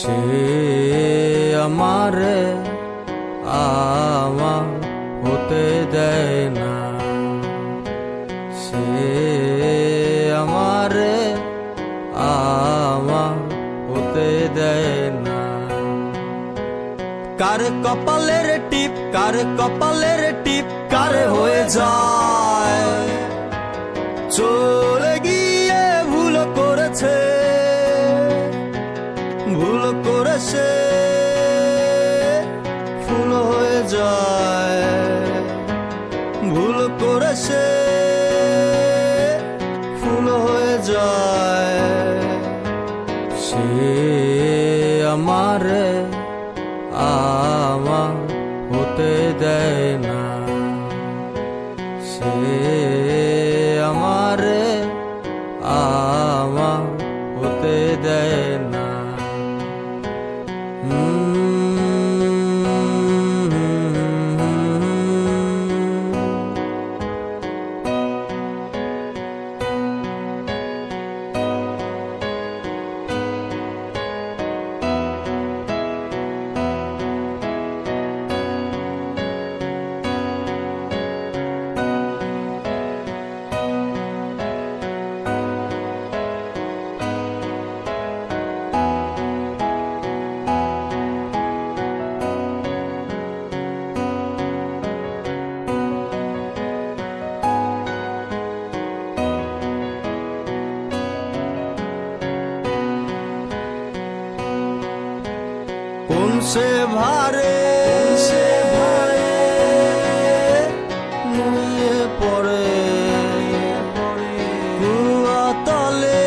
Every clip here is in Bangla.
সে আমারে আমার হতে দেয় না। সে আমারে আমার হতে দেয় না। কার কপালের টিপ, কার কপালের টিপ, কার হয়ে যায়? চলে গিয়ে করেছে ফুল হয়ে যায়। ভুল করেছে, ফুল হয়ে যায়। সে আমার আমার হতে দেয় না। সে ভারে সে ভারে নুয়ে পড়ে কুয়া তলে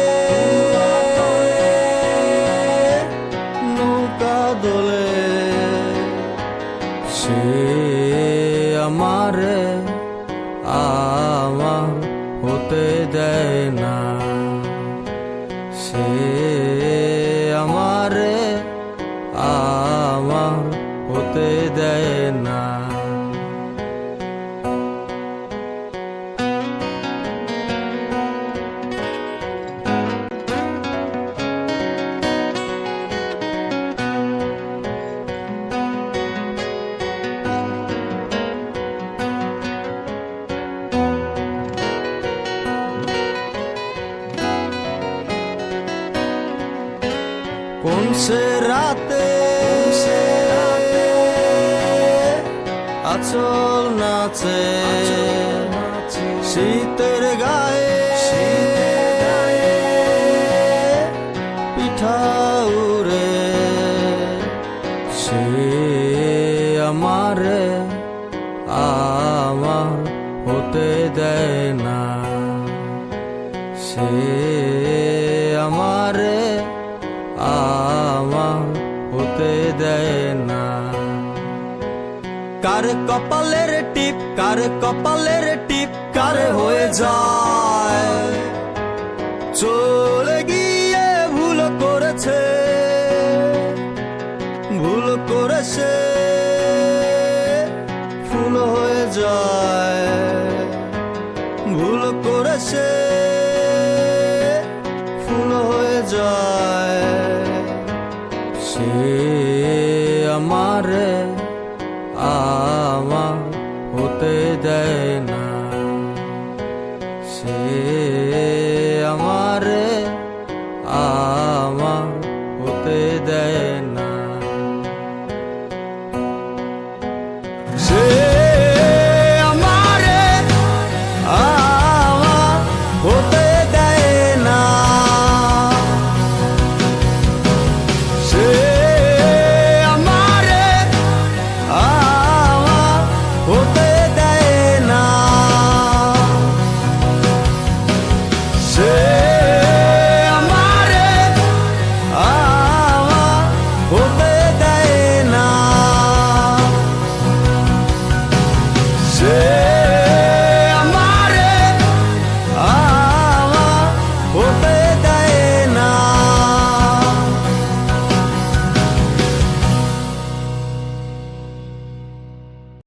নৌকা সে আমারে আমার হতে দেয় না সে কোন সে রাতে? আচল নাচে। শীতের গায়ে। আমার হতে দেয় না। সে হতে দেয় না। কার কপালের টিপ, কার কপালের টিপ, কার হয়ে যায়। চলে গিয়ে ভুল করেছে ভুল করেছে ফুল হয়ে যায়। ভুল করেছে আমারে আমার হতে দেয় না। সে আমারে দেয়